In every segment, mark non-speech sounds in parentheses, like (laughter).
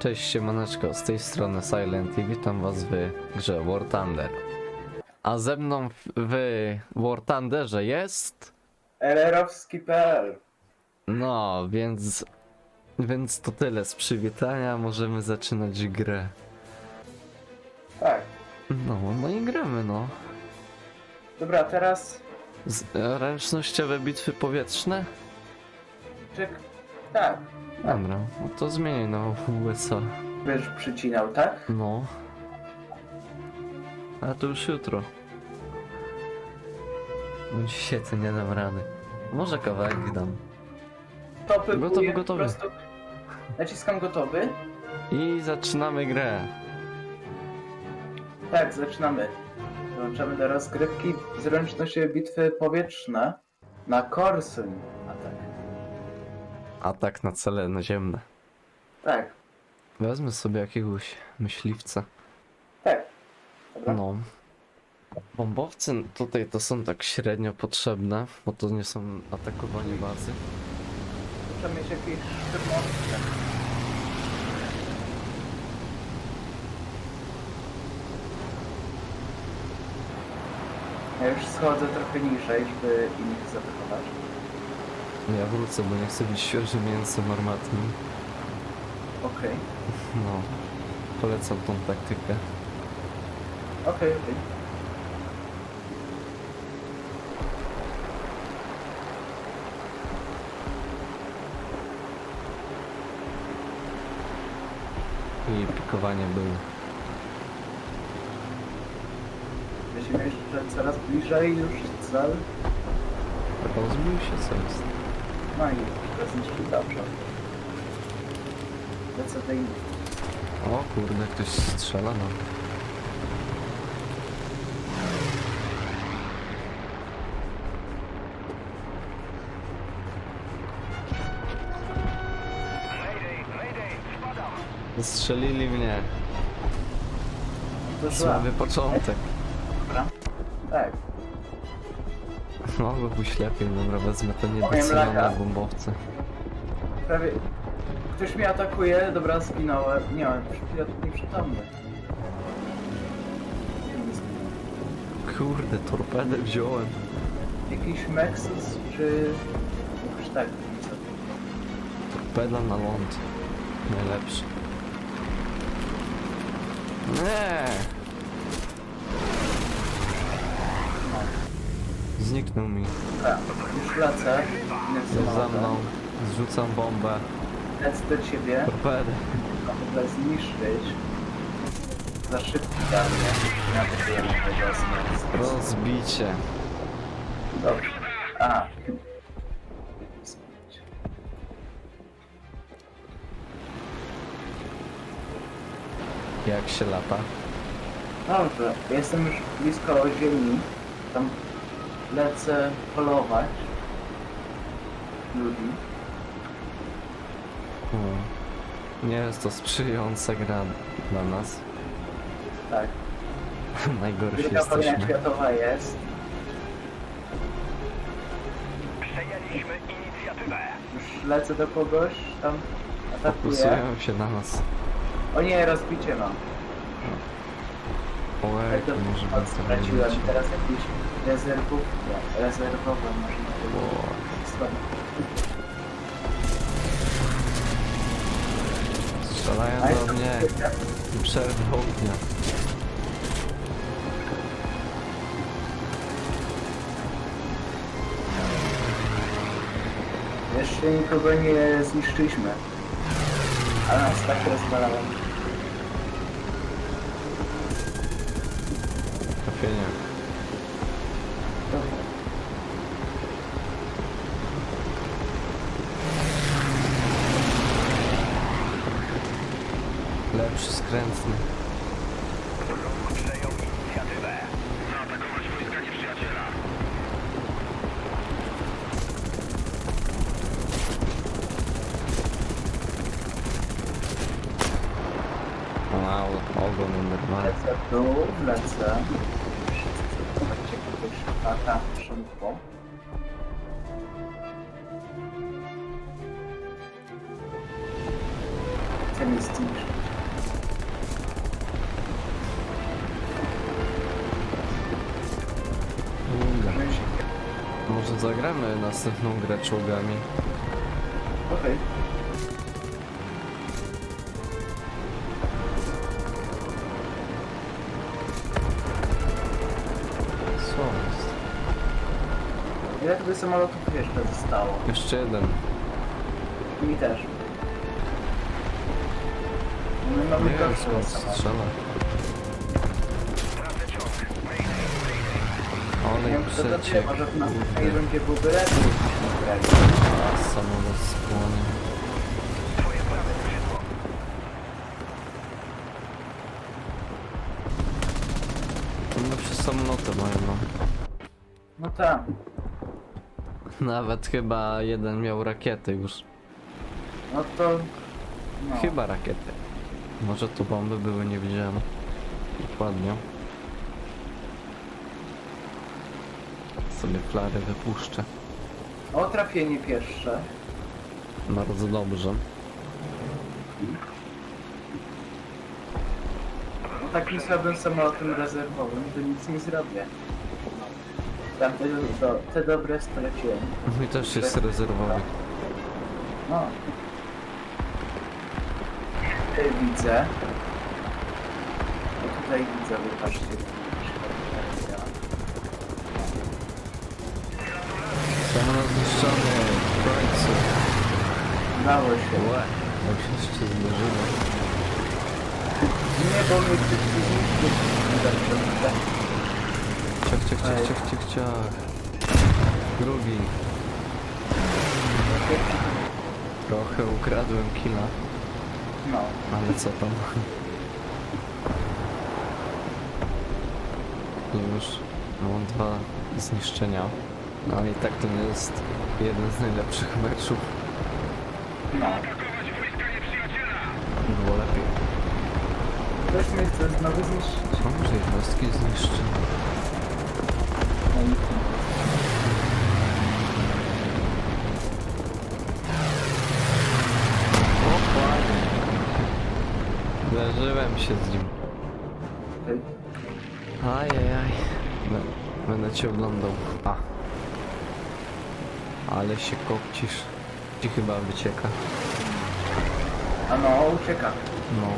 Cześć siemaneczko, z tej strony Silent i witam was w grze War Thunder. A ze mną w, w War Thunderze jest... RR-owski.pl No, więc... Więc to tyle z przywitania, możemy zaczynać grę. Tak. No, no i gramy no. Dobra, teraz Z, ręcznościowe bitwy powietrzne? czek. Tak. Dobra, no to zmieniaj na USA. Będziesz przycinał, tak? No. A to już jutro. Bo Dzisiaj to nie dam rady. Może kawałek dam. Topy Gotowy, buję, gotowy. Po prostu naciskam gotowy. I zaczynamy grę. Tak, zaczynamy. Dołączamy do rozgrywki zręcznościowe bitwy powietrzne na Korsyn. Tak. Atak na cele naziemne. Tak, Wezmę sobie jakiegoś myśliwca. tak. Dobra. No. Bombowcy tutaj to są tak średnio potrzebne, bo to nie są atakowanie bazy. Muszę mieć jakieś sztywności. Ja już schodzę trochę niżej, żeby innych zaatakować. Ja wrócę, bo nie chcę być świeżym mięsem armatnym. Okej, No. Polecam tą taktykę. okej, okej. I pikowanie było. Będziemy jeszcze coraz bliżej już cel. Rozbił się co jest. No i to dobrze. Lecę do innych. O kurde, ktoś strzela no. Strzelili mnie. To zła. Słaby początek. Mogło być lepiej, dobra, wezmę te laga. niedocenione bombowce. Prawie... Ktoś mnie atakuje, dobra, zginąłem. Nie, ale chwilę nieprzytomny. Kurde, torpedę wziąłem. Jakiś Mexus, czy... Jakoś tak? Torpeda na ląd. Najlepszy. Nie! Zniknął mi. Dobra, już lecę. Jest za samochodem. mną. Zrzucam bombę. Lecę do ciebie. Torpedy. A w ogóle zniszczyć. Za szybki dla mnie. Ja to wiem, tego jest Rozbicie. Dobrze. A. Jak się lata? Dobrze, jestem już blisko ziemi. Tam lecę polować ludzi. Hmm. Nie jest to sprzyjająca gra dla nas. Tak. (laughs) Najgorsi Druga wojna jesteśmy. światowa jest. Przejęliśmy inicjatywę. Już lecę do kogoś, tam atakuję. Fokusują się na nas. O nie, rozbicie mam. Ojej, Tak, to może być straciłem teraz jakieś rezerwów. Rezerwowe można. Strony. Strzelają A do mnie. Przerwy ognia. Jeszcze nikogo nie zniszczyliśmy. Ale nas tak rozwalałem. Trafienie. Dobra. Nieprzyjaciela. Wow, ogon normalny. Lecę w dół, lecę. Zobaczcie kogoś lata szybko. ten jest niż. Może zagramy następną grę czołgami. Okej. Co jest? Ile tobie samolotów jeszcze zostało? Jeszcze jeden. Mi też. My mamy Nie wiem skąd strzela. To może w następnej kurde. rundzie byłby lepiej, byśmy grali. A samolot spłonie. To lepsze samoloty mają, no. No tak. Nawet chyba jeden miał rakiety już. No to... No. Chyba rakiety. Może tu bomby były, nie widziałem. Dokładnie. Sobie flary wypuszczę. O, trafienie pierwsze. Bardzo dobrze. No, takim słabym samolotem rezerwowym to nic nie zrobię. Tamte do, te dobre straciłem. Mój też jest rezerwowy. No. Tutaj widzę. Tutaj widzę, wypatrzcie. Samolot zniszczony. W końcu. Udało się. Jeszcze zderzyło. Nie, bo mnie. Nie dobrze. Ciach, ciach, ciach, ciach, ciach, ciach. Drugi. Trochę ukradłem killa. No. Ale co tam? Już mam dwa zniszczenia. No ale i tak to nie jest jeden z najlepszych meczów. No. Było lepiej. Ktoś mnie chce znowu zniszczyć. A może jednostki zniszczy? No i O, fajnie. Zdarzyłem się z nim. Ajajaj. Bę- Będę cię oglądał. A. Ale się kopcisz. Ci chyba wycieka. A no, ucieka. No.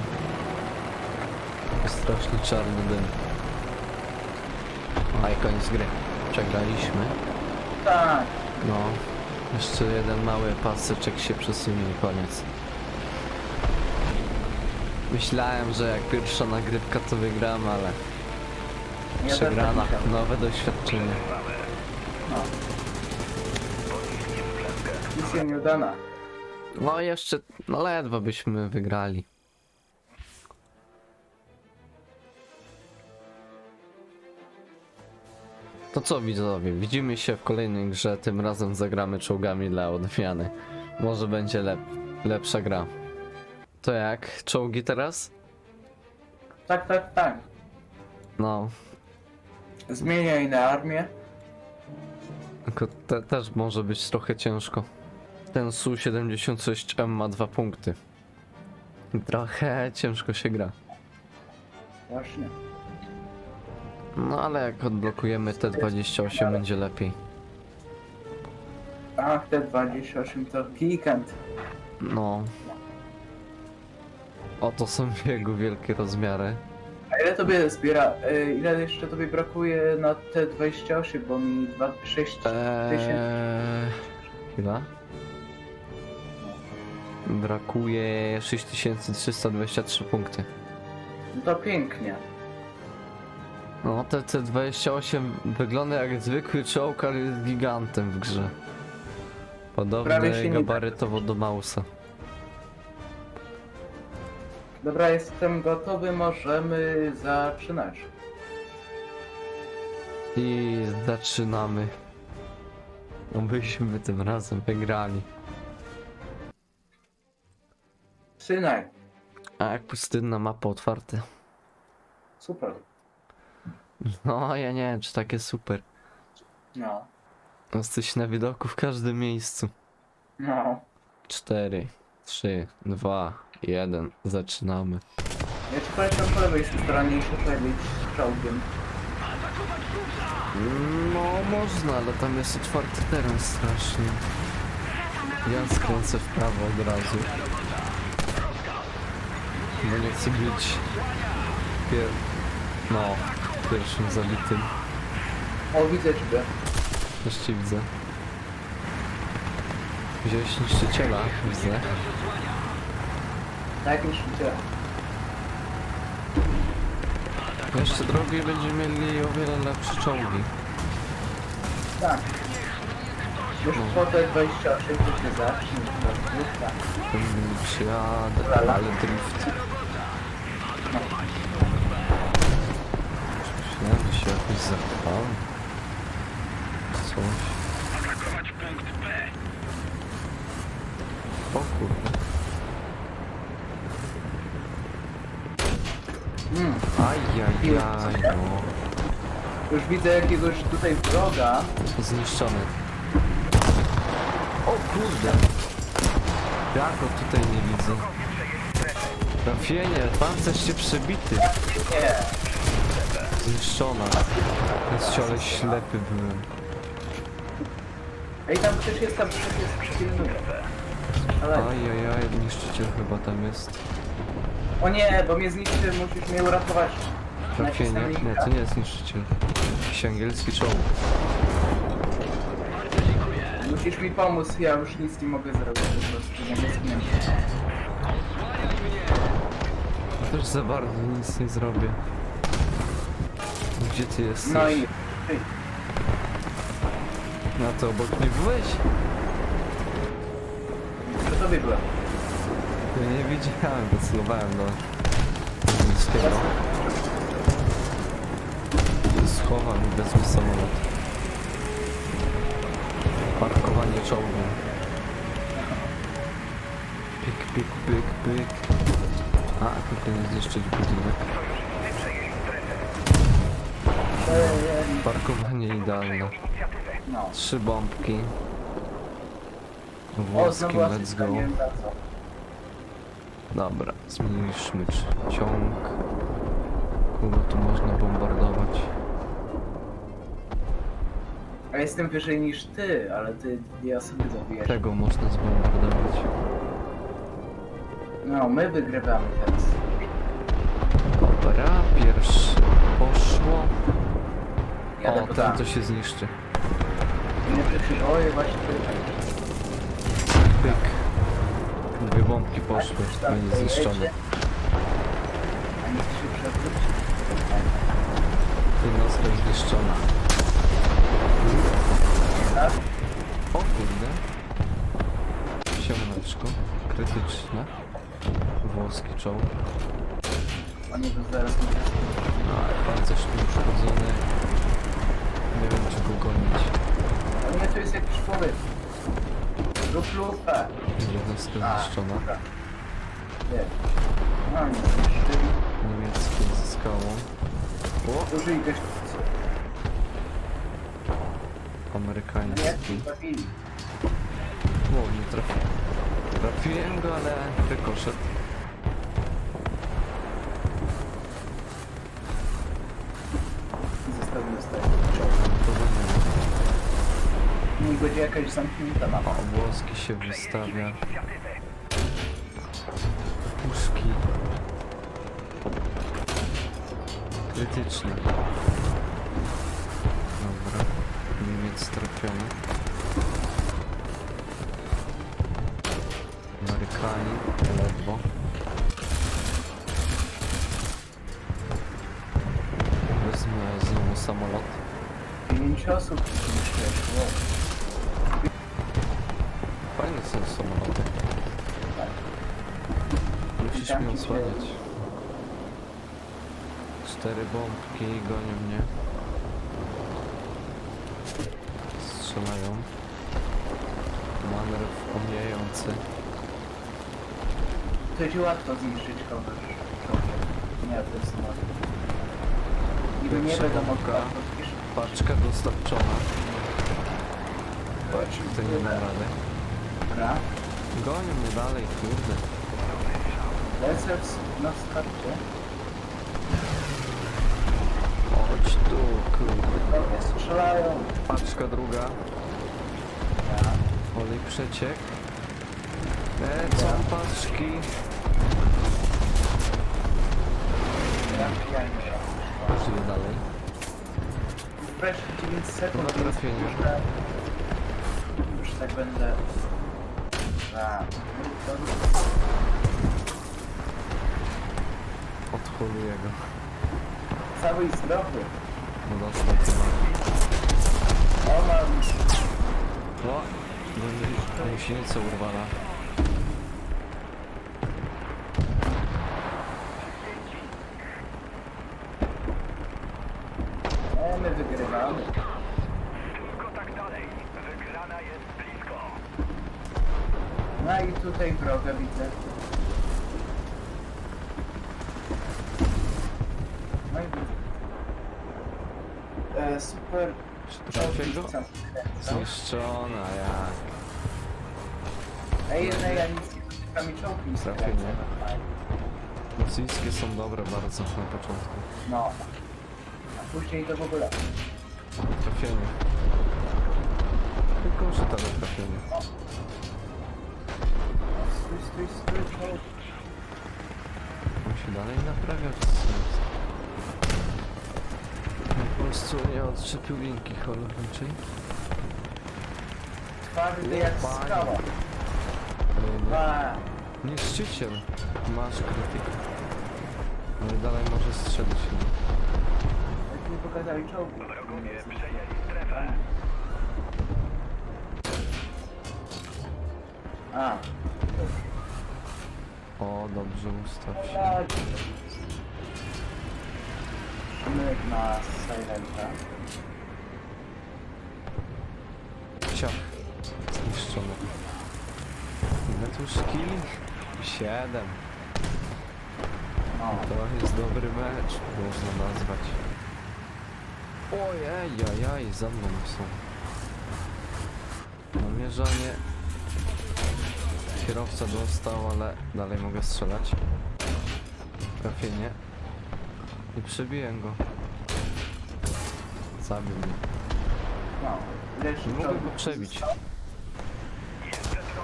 Straszny czarny dym. A i koniec gry. Przegraliśmy. Tak. No. Jeszcze jeden mały paseczek się przesunie i koniec. Myślałem, że jak pierwsza nagrywka to wygram, ale przegrana. tak myślałem. Nowe doświadczenie. No. Misja nieudana. No jeszcze, no ledwo byśmy wygrali. To co widzowie, widzimy się w kolejnej grze, tym razem zagramy czołgami dla odmiany. Może będzie lep lepsza gra. To jak? Czołgi teraz? Tak, tak, tak. No, Zmieniaj na armię. tylko te też może być trochę ciężko. Ten Su-76M ma dwa punkty. Trochę ciężko się gra. Właśnie. No ale jak odblokujemy te 28 będzie lepiej. Ach, te 28 to gigant. No. Oto są (laughs) jego wielkie rozmiary. A ile tobie zbiera, y, ile jeszcze tobie brakuje na te 28, bo mi 2, 6 Eee... Chwila. Brakuje 6323 punkty. No to pięknie. No te, te 28 wygląda jak zwykły czołg, ale jest gigantem w grze. Prawie się Podobny nie gabarytowo do Mausa. Dobra, jestem gotowy, możemy zaczynać. I zaczynamy. Obyśmy tym razem wygrali. Synaj. A jak pustynna mapa otwarte. Super. No, ja nie wiem, czy takie super. No. Jesteś na widoku w każdym miejscu. No. Cztery. 3, 2, 1. Zaczynamy. Ja ci polecam po lewej stronie i strzelić czołgiem. No można, ale tam jest otwarty teren strasznie. Ja skręcę w prawo od razu. Bo nie chcę być pier... No, pierwszym zabitym. O, widzę ciebie. Też cię widzę. Wziąłeś niszczyciela, widzę. Tak, już widzę. Jeszcze drogi będziemy mieli o wiele lepsze czołgi. Tak. Już po te 28 to się zacznie. po prostu, Tak. Przyjadę, ale drift. Myślałem, że się jakoś zapchałem. Coś. O kurde. Mm. Ajajaj, no. Już widzę jakiegoś tutaj wroga. Zniszczony. O kurde. Ja go tutaj nie widzę. Trafienie, pancerz się przebity. Nie. Zniszczona. Jest ale ślepy byłem. Ej, tam ktoś jest, tam ktoś jest, pilnuje. Ale... Ajajaj, niszczyciel chyba tam jest. O nie, bo mnie zniszczy, musisz mnie uratować. Trafienie? Nacisnę Nie, to nie jest niszczyciel. Jakiś angielski czołg. Musisz mi pomóc, ja już nic nie mogę zrobić, po prostu nie zginąć. Ja też za bardzo nic nie zrobię. Gdzie ty jesteś? No i... Ty, Na to obok mnie byłeś? przy tobie byłem. Ja nie widziałem, docelowałem do niskiego. Schowam i wezmę samolot. Parkowanie czołgu. Pyk, pyk, pyk, pyk. A, tutaj nie zniszczyć budynek. Parkowanie idealne. No. Trzy bombki. Znowu let's go. Dobra, c- ciąg. Kogo tu można bombardować? A jestem wyżej niż ty, ale ty dwie osoby zabijesz. Tego można zbombardować. No, my wygrywamy teraz. Dobra, pierwszy poszło. Jadę O, po tam. to się zniszczy. Nie przecież, oj, właśnie. Pyk. Dwie bombki poszły, będzie zniszczone. A nie chce się przewrócić? Jednostka jest zniszczona. Tak? O kurde. Siemaneczko. Krytyczne. Włoski czołg. Oni tu zaraz nie No, ale pancerz tu uszkodzony. Nie wiem czy go gonić. O nie, tu jest jakiś człowiek. Rób lufę. Jednostka A, zniszczona. dobra. Nie. No nie, zniszczyli. Niemieckie zyskało. O, Użyj też. Nie, amerykański. O, nie trafiłem. Trafiłem go, ale rykoszet. Będzie jakaś zamknięta mapa. O, włoski się wystawia. Puszki. Krytyczne. Dobra. Niemiec trafiony. Amerykanie. Ledwo. Wezmę znowu samolot. Pięć osób zniszczyłeś. Wow. Są samoloty. Tak. Musisz mnie osłaniać. Cztery bombki gonią mnie. Strzelają. Manewr omijający. To ci łatwo zniszczyć kogoś. Nie, to jest samolot. Niby nie Pierwsza bombka. podpisz. Paczka dostarczona. Patrz, to nie ma rady. Dobra. Gonią mnie dalej, kurde. Lecę w, na starcie. Chodź tu, kurde. Dobra, strzelają. Paczka druga. Ja. Olej przeciek. Lecą paczki. Ja, nie. Żyję dalej. Wreszcie 9 sekund. Dobra, więc trafienie. Już, tak- już tak będę. A, no to Odholuję go. cały i zdrowy. No dostał chyba. O, mam. O! Będzie gąsienica urwana. E, my wygrywamy. Tylko tak dalej. Wygrana jest blisko. No i tutaj wroga widzę. No i widzę. E, Trafię go? Zniszczona, jak. Ej, no ja nic nie dotykam i czołg mi Trafienie. skręca. Rosyjskie są dobre bardzo na początku. No. A później to w ogóle. Trafienie. Tylko szytane trafienie. Stój, stój, stój, czołg. On się dalej naprawia, czy co jest? Prostu nie odczepił linki holowniczej. Twardy jak skała. A, nie- Niszczyciel. Masz krytykę. Ale dalej może strzelić. jak mi pokazali czołgi. Wrogowie przejęli strefę. A, O, dobrze, ustaw się. tak. My na Silenta. Ciach. Zniszczone. Ile tu szkili? Siedem. No, To jest dobry mecz, można nazwać. Ojej, jajaj, za mną są. Namierzanie. Kierowca dostał, ale dalej mogę strzelać. Trafienie. I przebiję go. Zabił mnie. Nie mogę go przebić.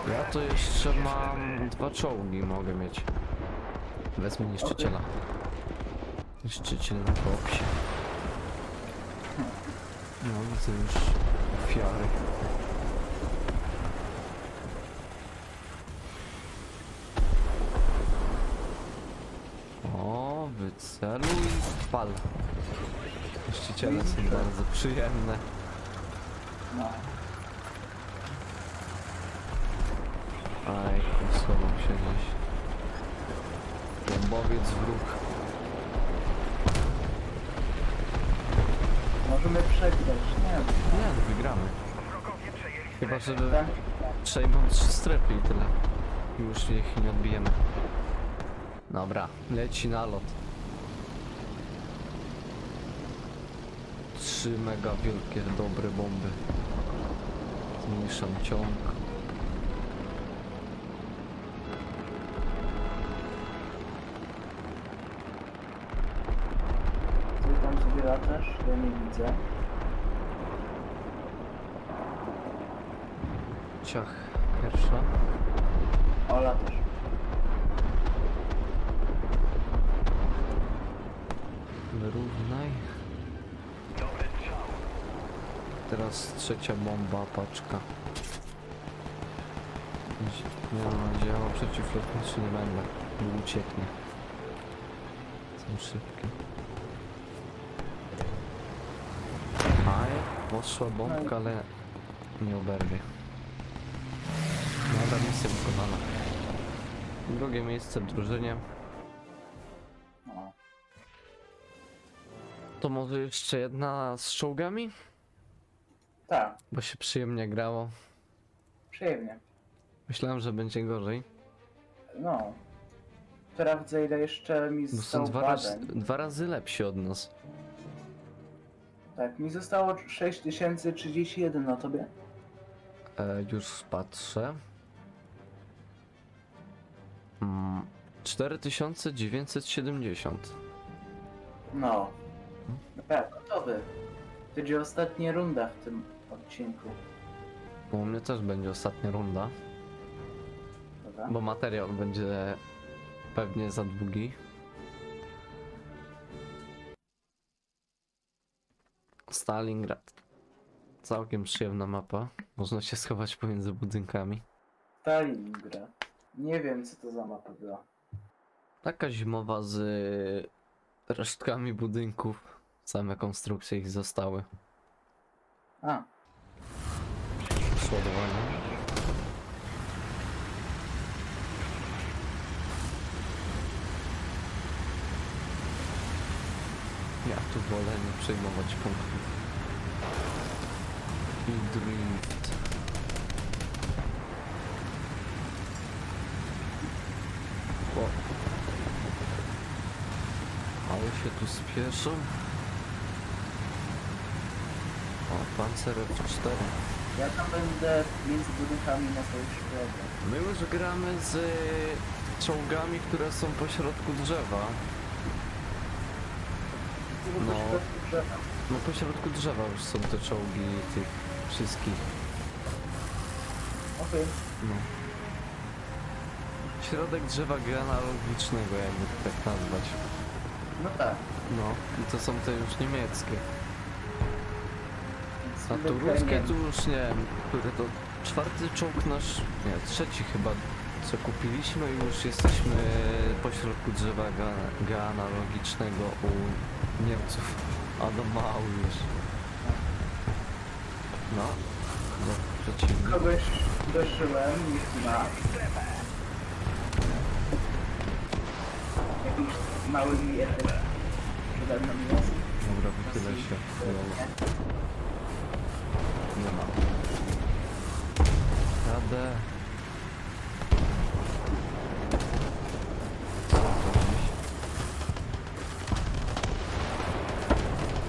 Ja to jeszcze mam dwa czołgi mogę mieć. Wezmę niszczyciela. Niszczyciel na kopsie. No widzę już ofiary. O, wyceluj i pal. Niszczyciele są bardzo przyjemne. No. Aj, schował się gdzieś. Bombowiec wróg. Możemy przegrać. Nie, Nie, no wygramy. Chyba, żeby tak. przejmą trzy strefy i tyle. Już ich nie odbijemy. Dobra, leci na Trzy mega wielkie, dobre bomby. Zmniejszam ciąg. Ty tam sobie latasz? Ja nie widzę. Ciach, pierwsza. O, latasz. Teraz trzecia bomba, paczka. Nie no, działa przeciwlotniczy nie będę, bo ucieknie. Są szybkie. Aj, poszła bombka, ale nie oberwie. Dobra, misja wykonana. Drugie miejsce w drużynie. To może jeszcze jedna z czołgami? Tak, Bo się przyjemnie grało. przyjemnie. Myślałem, że będzie gorzej. No. Sprawdzę ile jeszcze mi Bo są zostało dwa, raz, badań. dwa razy lepsi od nas. Tak, mi zostało 6031 na tobie. E, już patrzę. Mm, 4970. No. Tak, gotowy. To będzie ostatnia runda w tym odcinku. U mnie też będzie ostatnia runda, Dobra? bo materiał będzie pewnie za długi. Stalingrad. Całkiem przyjemna mapa. Można się schować pomiędzy budynkami. Stalingrad. Nie wiem co to za mapa była. Taka zimowa z resztkami budynków. Same konstrukcje ich zostały. A, Przeładowanie. Ja tu wolę nie przejmować punktów. I drift. O. Ale się tu spieszą. O, Panzer F4. Ja tam będę między budynkami na szkodzie. My już gramy z czołgami, które są po środku drzewa. No. No po środku drzewa już są te czołgi tych wszystkich. Okej. No. Środek drzewa genealogicznego, jakby to tak nazwać. No tak. No, i to są te już niemieckie. Więc A tu zwykle ruskie tu już nie wiem, który to czwarty czołg nasz, nie, trzeci chyba, co kupiliśmy i już jesteśmy po środku drzewa ge- genealogicznego u Niemców. A no mały już. No, no przeciwnik. Kogoś dożyłem, niż ma. Jakiś mały mietek przede mną jest. Dobra, wychylę się. Nie ma.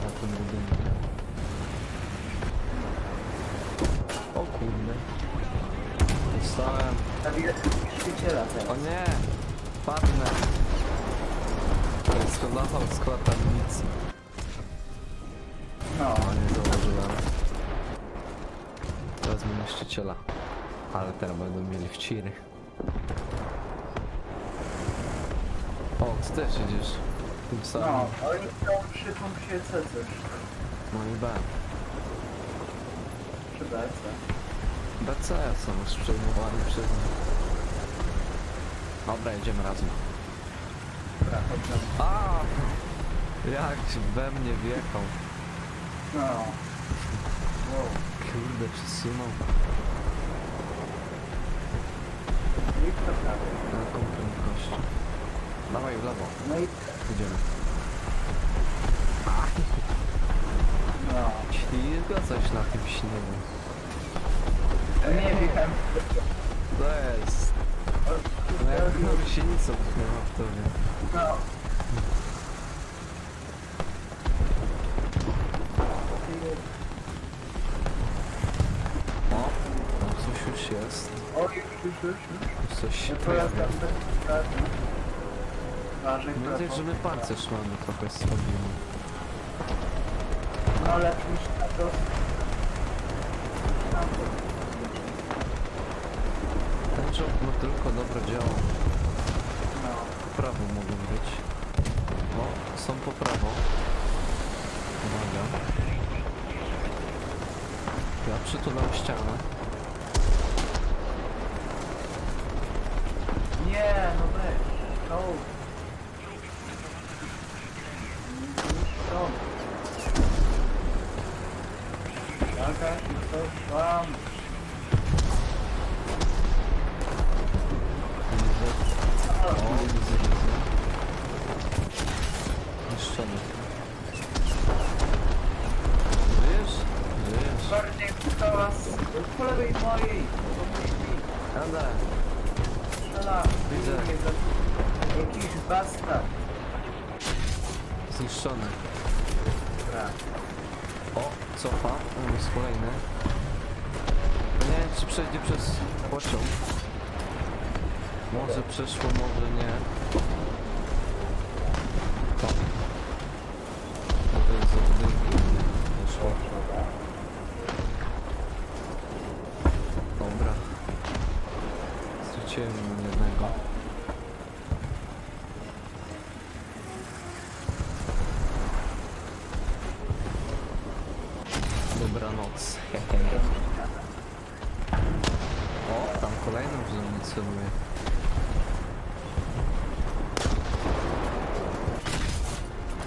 Na budynku. O kurde. Dostałem. Zabiję niszczyciela O teraz. nie! Padnę. Skonował skład amunicji. Niszczyciela. Ale teraz będą mieli wciry. O, ty też jedziesz. Tym samym. no, oni są przy punkcie C coś. No i B. Przy BC. BC są już przejmowani przez nich. Dobra, jedziemy razem. Dobra, chodźmy. A! Jak we mnie wjechał. No. Wow. Kurde, przesunął. I kto prawie? Na jaką prędkość. Dawaj w lewo. No i Idziemy. no. Ślizga coś na tym śniegu. Ja nie wjechałem. To jest. No jak gąsienica pchnęła w tobie. No. O, tam coś już jest. O, już, już, już, już. Coś się pojawia. tam tak. Że my pancerz mamy trochę słabimy. No lepszy niż na to. Ten czołg ma tylko dobro działa. No. Prawo mogą być. O, są po prawo. Uwaga. Ja przytulam ścianę. Nie, no weź. No. No. Jakaś to. Widzę. O, widzę, widzę. Niszczony. Żyjesz? Żyjesz. Bardziej to was po lewej mojej. Pomóż Widzę. Jakiś bastard. Zniszczony. O, cofa. O, jest kolejny. Nie wiem, czy przejdzie przez pociąg. Może przeszło, może nie. Celuje.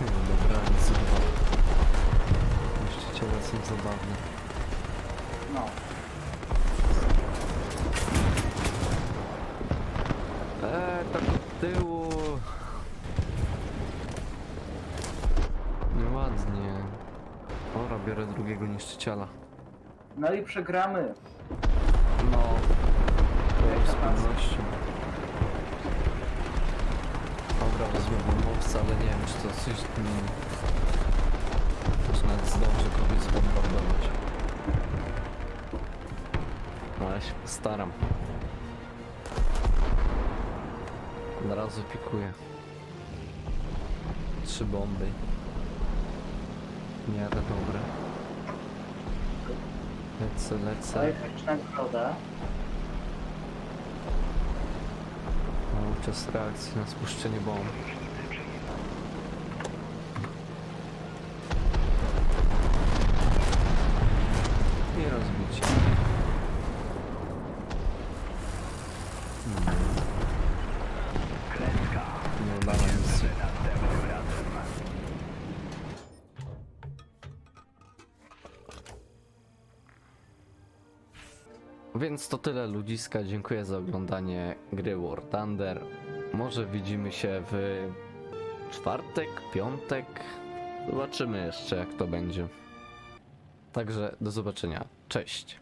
No dobra, nic chyba. Niszczyciele są zabawne. No. Eee, tak od tyłu. Nieładnie. Ora, biorę drugiego niszczyciela. No i przegramy. To z pewnością. Dobra, wezmę bombowca, ale nie wiem, czy to coś... Mm, czy nawet zdążę kogoś zbombardować. No, ale się postaram. Od razu pikuję. Trzy bomby. W miarę dobre. Lecę, lecę. Zajechać nagrodę. Mam czas reakcji na spuszczenie bomb. Więc to tyle ludziska. Dziękuję za oglądanie gry War Thunder. Może widzimy się w czwartek, piątek. Zobaczymy jeszcze jak to będzie. Także do zobaczenia. Cześć.